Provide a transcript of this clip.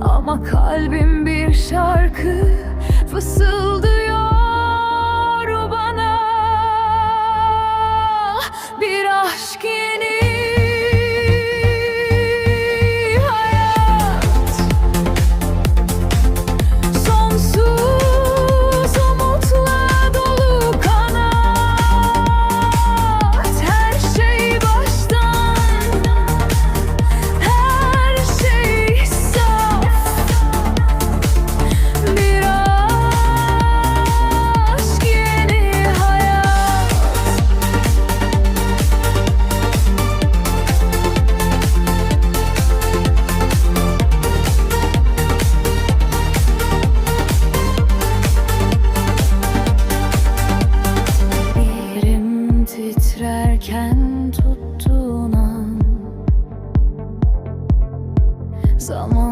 Ama kalbim bir şarkı fısıldıyor bana. Bir aşk titrerken tuttuğun an. Zaman